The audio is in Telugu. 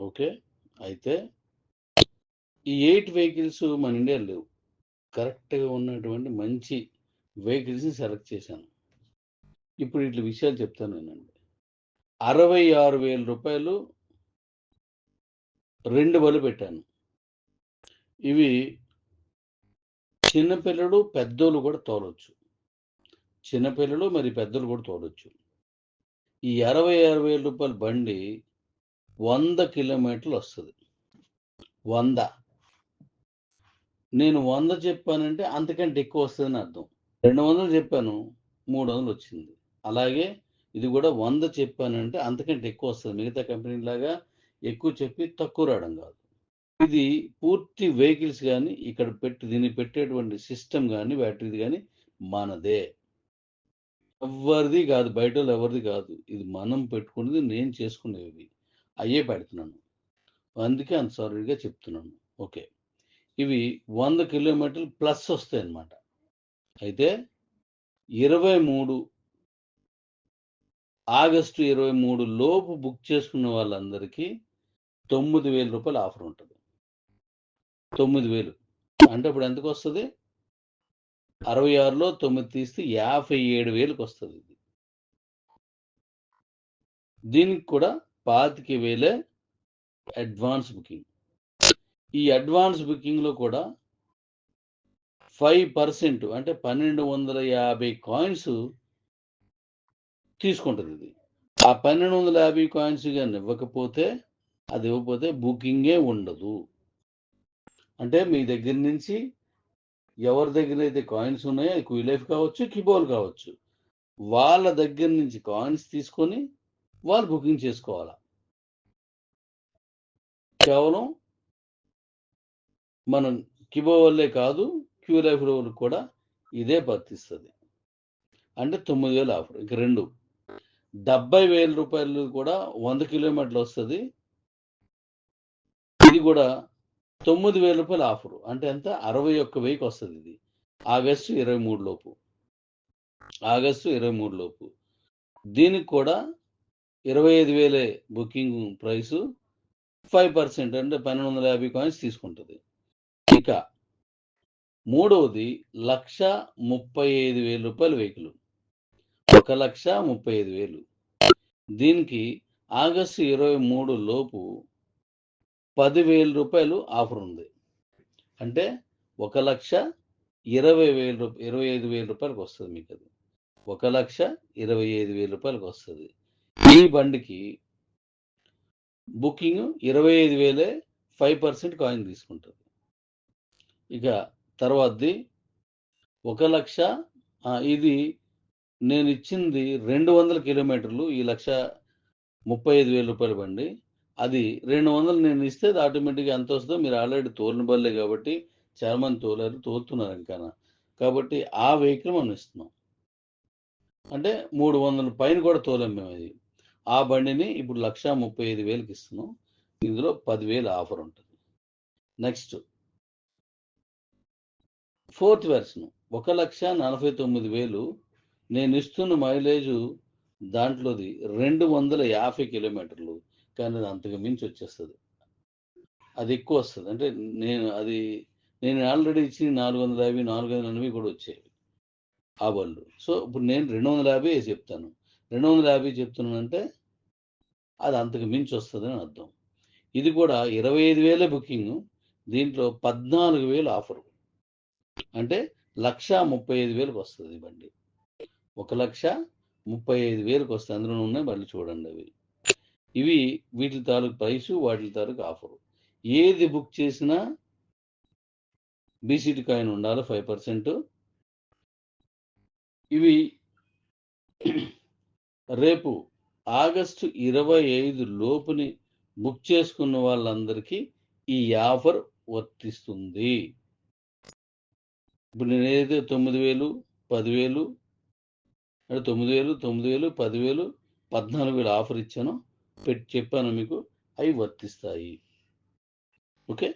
ఓకే? అయితే ఈ ఎయిట్ వెహికల్స్ మన ఇండియా లేవు. కరెక్ట్గా ఉన్నటువంటి మంచి వెహికల్స్ని సెలెక్ట్ చేశాను. ఇప్పుడు ఇట్లా విషయాలు చెప్తాను నేనండి అరవై ఆరు వేల రూపాయలు రెండు బలు పెట్టాను. ఇవి చిన్నపిల్లలు పెద్దోళ్ళు కూడా తోలొచ్చు. చిన్నపిల్లలు మరి పెద్దలు కూడా తోలొచ్చు. ఈ అరవై ఆరు వేల రూపాయల బండి వంద కిలోమీటర్లు వస్తుంది. వంద. నేను వంద చెప్పానంటే అంతకంటే ఎక్కువ వస్తుందని అర్థం. రెండు వందలు చెప్పాను మూడు వందలు వచ్చింది. అలాగే ఇది కూడా వంద చెప్పానంటే అంతకంటే ఎక్కువ వస్తుంది. మిగతా కంపెనీ లాగా ఎక్కువ చెప్పి తక్కువ రావడం కాదు. ఇది పూర్తి వెహికల్స్ కానీ ఇక్కడ పెట్టి దీన్ని పెట్టేటువంటి సిస్టమ్ కానీ బ్యాటరీది కానీ మనదే. ఎవరిది కాదు బయట వాళ్ళు ఎవరిది కాదు. ఇది మనం పెట్టుకునేది నేను చేసుకునేవి అయ్యే పెడుతున్నాను. అందుకే అంత సారీగా చెప్తున్నాను. ఓకే. ఇవి వంద కిలోమీటర్లు ప్లస్ వస్తాయి అన్నమాట. అయితే ఇరవై మూడు ఆగస్టు ఇరవై మూడు లోపు బుక్ చేసుకున్న వాళ్ళందరికీ తొమ్మిది వేల రూపాయలు ఆఫర్ ఉంటుంది. తొమ్మిది వేలు. అంటే ఇప్పుడు ఎంతకు వస్తుంది అరవై ఆరులో తొమ్మిది తీస్తే యాభై ఏడు వేలకు వస్తుంది ఇది. దీనికి కూడా పాతిక వేలే అడ్వాన్స్ బుకింగ్. ఈ అడ్వాన్స్ బుకింగ్లో కూడా ఫైవ్ పర్సెంట్ అంటే పన్నెండు వందల యాభై కాయిన్స్ తీసుకుంటుంది ఇది ఆ పన్నెండు వందల యాభై కాయిన్స్ కానీ ఇవ్వకపోతే అది ఇవ్వకపోతే బుకింగే ఉండదు. అంటే మీ దగ్గర నుంచి ఎవరి దగ్గర అయితే కాయిన్స్ ఉన్నాయో అది క్యూలైఫ్ కావచ్చు కిబోల్ కావచ్చు వాళ్ళ దగ్గర నుంచి కాయిన్స్ తీసుకొని వాళ్ళు బుకింగ్ చేసుకోవాలా? కేవలం మనం కిబో వల్లే కాదు క్యూ లైఫ్ వాళ్ళకి కూడా ఇదే వర్తిస్తుంది అంటే తొమ్మిది వేలు ఆఫర్. ఇక రెండు. డెబ్బై వేల రూపాయలు కూడా వంద కిలోమీటర్లు వస్తుంది. ఇది కూడా తొమ్మిది వేల రూపాయల ఆఫర్. అంటే ఎంత? అరవై ఒక్క వెయ్యికి వస్తుంది ఇది. ఆగస్టు ఇరవై మూడు లోపు. ఆగస్టు ఇరవై మూడు లోపు. దీనికి కూడా ఇరవై ఐదు వేలే బుకింగ్ ప్రైసు. ఫైవ్ పర్సెంట్ అంటే పన్నెండు వందల యాభై కాయిన్స్ తీసుకుంటుంది. ఇక మూడవది లక్ష ముప్పై ఐదు వేల రూపాయల వెహికల్. ఒక లక్ష ముప్పై ఐదు వేలు. దీనికి ఆగస్టు ఇరవై మూడు లోపు పదివేల రూపాయలు ఆఫర్ ఉంది. అంటే ఒక లక్ష ఇరవై వేల రూపాయ ఇరవై ఐదు వేల రూపాయలకు వస్తుంది మీకు అది ఒక లక్ష ఇరవై ఐదు వేల రూపాయలకు వస్తుంది. ఈ బండికి బుకింగ్ ఇరవై ఐదు వేలే ఫైవ్ పర్సెంట్ కాయిన్ తీసుకుంటుంది. ఇక తర్వాతది ఒక లక్ష ఇది నేను ఇచ్చింది రెండు వందల కిలోమీటర్లు ఈ లక్ష ముప్పై ఐదు వేల రూపాయల బండి. అది రెండు వందలు నేను ఇస్తే అది ఆటోమేటిక్గా ఎంత వస్తుందో మీరు ఆల్రెడీ తోలిన బల్లే కాబట్టి చర్మం తోలారు తోలుతున్నారు ఇంకా కాబట్టి ఆ వెహికల్ మనం ఇస్తున్నాం. అంటే మూడు వందల పైన కూడా తోలాం మేము అది. ఆ బండిని ఇప్పుడు లక్ష ముప్పై ఐదు వేలకి ఇస్తున్నాం. ఇందులో పదివేలు ఆఫర్ ఉంటుంది. నెక్స్ట్. Fourth version. ఒక లక్ష నలభై తొమ్మిది వేలు నేను ఇస్తున్న మైలేజ్ దాంట్లోది రెండు వందల యాభై కిలోమీటర్లు. కానీ అది అంతకు మించి వచ్చేస్తుంది. అది ఎక్కువ వస్తుంది. అంటే నేను అది నేను ఆల్రెడీ ఇచ్చిన నాలుగు వందల యాభై నాలుగు వందల ఎనభై కూడా వచ్చేవి. ఆ బళ్ళు సో ఇప్పుడు నేను రెండు వందల యాభై చెప్తాను. రెండు వందల యాభై చెప్తున్నానంటే అది అంతకు మించి వస్తుందని అర్థం. ఇది కూడా ఇరవై ఐదు వేల బుకింగ్ దీంట్లో పద్నాలుగు వేలు ఆఫరు. అంటే లక్ష ముప్పై ఐదు వేలకు వస్తుంది బండి. ఒక లక్ష ముప్పై ఐదు వేలకు వస్తుంది అందులో ఉన్నాయి బండ్లు చూడండి అవి. ఇవి వీటి తాలూకు ప్రైసు వాటి తాలూకు ఆఫరు. ఏది బుక్ చేసినా బీసీటీ కాయిన్ ఉండాలి ఫైవ్ పర్సెంట్. ఇవి రేపు ఆగస్టు ఇరవై ఐదు లోపుని బుక్ చేసుకున్న వాళ్ళందరికీ ఈ ఆఫర్ వర్తిస్తుంది. ఇప్పుడు నేను తొమ్మిది వేలు పదివేలు అంటే తొమ్మిది వేలు తొమ్మిది వేలు పదివేలు పద్నాలుగు వేలు ఆఫర్ ఇచ్చాను పెట్టి చెప్పాను మీకు అవి వర్తిస్తాయి. ఓకే?